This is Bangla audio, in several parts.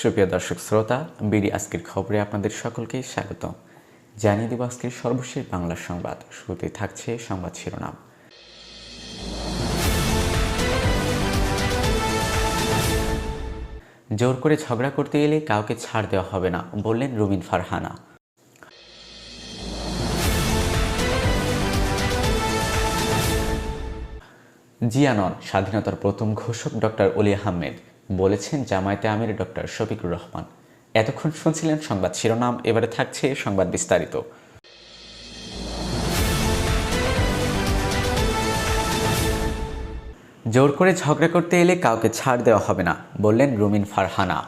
সুপ্রিয় দর্শক শ্রোতা, বিডি আজকের খবরে আপনাদের সকলকে স্বাগত। জানিয়ে দেব আজকের সর্বশেষ বাংলা সংবাদ। শুরুতে থাকছে সংবাদ শিরোনাম। জোর করে ঝগড়া করতে এলে কাউকে ছাড় দেওয়া হবে না, বললেন রুমিন ফারহানা। জিয়ানন, স্বাধীনতার প্রথম ঘোষক ডক্টর অলি আহমেদ। বলেছেন জামায়াতে আমির ডক্টর শফিকুর রহমান। এতক্ষণ শুনছিলেন সংবাদ শিরোনাম, এবারে থাকছে সংবাদ বিস্তারিত। জোর করে ঝগড়া করতে এলে কাউকে ছাড় দেওয়া হবে না, বললেন রুমিন ফারহানা।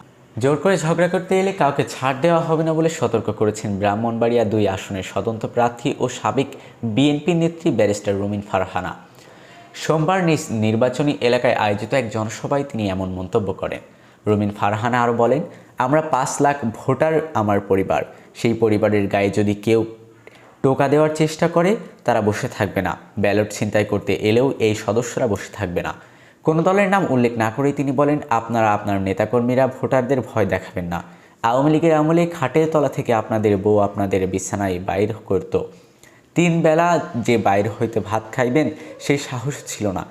জোর করে ঝগড়া করতে এলে কাউকে ছাড় দেওয়া হবে না বলে সতর্ক করেছেন ব্রাহ্মণবাড়িয়া দুই আসনের স্বতন্ত্র প্রার্থী ও সাবেক বিএনপি নেত্রী ব্যারিস্টার রুমিন ফারহানা। সোমবার নিজ- নির্বাচনী এলাকায় আয়োজিত এক জনসভায় তিনি এমন মন্তব্য করেন। রুমিন ফারহানা আরও বলেন, আমরা পাঁচ লাখ ভোটার আমার পরিবার। সেই পরিবারের গায়ে যদি কেউ টোকা দেওয়ার চেষ্টা করে, তারা বসে থাকবে না। ব্যালট ছিনতাই করতে এলেও এই সদস্যরা বসে থাকবে না। কোনো দলের নাম উল্লেখ না করেই তিনি বলেন, আপনারা আপনার নেতাকর্মীরা ভোটারদের ভয় দেখাবেন না। আওয়ামী লীগের আমলে খাটের তলা থেকে আপনাদের বউ আপনাদের বিছানায় বাইর করত। তিন বেলা যে বাইরে হইতে ভাত খাইবেন সেই সাহস ছিল না।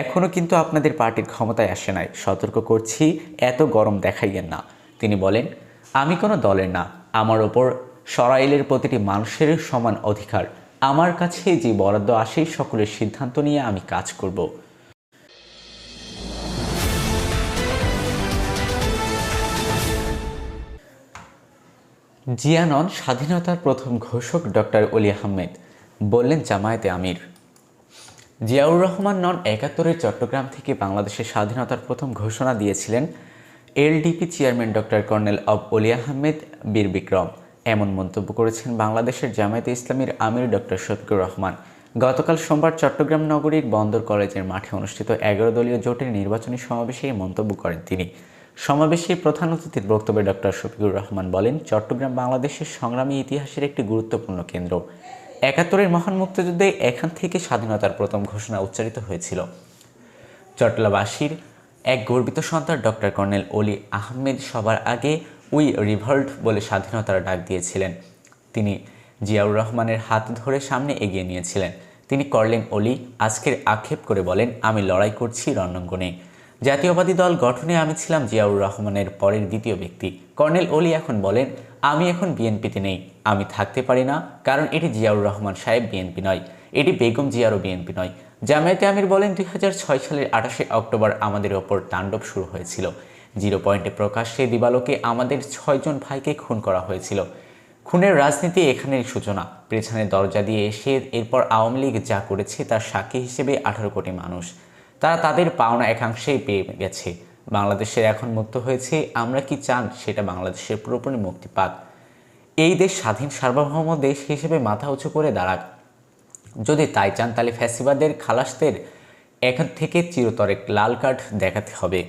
এখনও কিন্তু আপনাদের পার্টির ক্ষমতায় আসে নাই। সতর্ক করছি, এত গরম দেখাইয়েন না। তিনি বলেন, আমি কোনো দলের না। আমার ওপর সরাইলের প্রতিটি মানুষের সমান অধিকার। আমার কাছে যে বরাদ্দ আসে, সকলের সিদ্ধান্ত নিয়ে আমি কাজ করব। জিয়ানন স্বাধীনতার প্রথম ঘোষক ডক্টর অলি আহমেদ। বললেন জামায়াতে আমির। জিয়াউর রহমান নন একাত্তরের চট্টগ্রাম থেকে বাংলাদেশের স্বাধীনতার প্রথম ঘোষণা দিয়েছিলেন এলডিপি চেয়ারম্যান ডক্টর কর্নেল অব অলি আহমেদ বীর বিক্রম। এমন মন্তব্য করেছেন বাংলাদেশের জামায়াতে ইসলামীর আমির ডক্টর শফিকুর রহমান। গতকাল সোমবার চট্টগ্রাম নগরীর বন্দর কলেজের মাঠে অনুষ্ঠিত এগারো দলীয় জোটের নির্বাচনী সমাবেশে এই মন্তব্য করেন তিনি। সমাবেশে প্রধান অতিথির বক্তব্যে ডক্টর শফিকুর রহমান বলেন, চট্টগ্রাম বাংলাদেশের সংগ্রামী ইতিহাসের একটি গুরুত্বপূর্ণ কেন্দ্র। একাত্তরের মহান মুক্তিযুদ্ধে এখান থেকে স্বাধীনতার প্রথম ঘোষণা উচ্চারিত হয়েছিল। চট্টলাবাসীর এক গর্বিত সন্তান ডক্টর কর্নেল অলি আহমেদ সবার আগে উই রিভল্ট বলে স্বাধীনতার ডাক দিয়েছিলেন। তিনি জিয়াউর রহমানের হাত ধরে সামনে এগিয়ে নিয়েছিলেন। তিনি করলেন অলি আজকের আক্ষেপ করে বলেন, আমি লড়াই করছি, রণাঙ্গনে। জাতীয়বাদী দল গঠনে আমি ছিলাম জিয়াউর রহমানের পরের দ্বিতীয় ব্যক্তি। কর্নেল অলি এখন বলেন, আমি এখন বিএনপিতে নেই। আমি থাকতে পারি না, কারণ এটি জিয়াউর রহমান সাহেব বিএনপি নয়। এটি বেগম জিয়ারও বিএনপি নয়। জামায়াতে আমির বলেন, দুই হাজার ছয় সালের আঠাশে অক্টোবর আমাদের ওপর তাণ্ডব শুরু হয়েছিল। জিরো পয়েন্টে প্রকাশ্যে দিবালোকে আমাদের ছয়জন ভাইকে খুন করা হয়েছিল। খুনের রাজনীতি এখানেই সূচনা। পেছনের দরজা দিয়ে এসে এরপর আওয়ামী লীগ যা করেছে তার সাক্ষী হিসেবে আঠারো কোটি মানুষ। তারা তাদের পাওনা একাংশেই পেয়ে গেছে। বাংলাদেশের এখন মুক্ত হয়েছে, আমরা কি চান সেটা বাংলাদেশের পুরোপুরি মুক্তি পাক এই দেশ স্বাধীন সার্বভৌম দেশ হিসেবে মাথা উঁচু করে দাঁড়াক। যদি তাই চান তাহলে ফ্যাসিবাদের খালাসদের এখান থেকে চিরতরে লাল কার্ড দেখাতে হবে।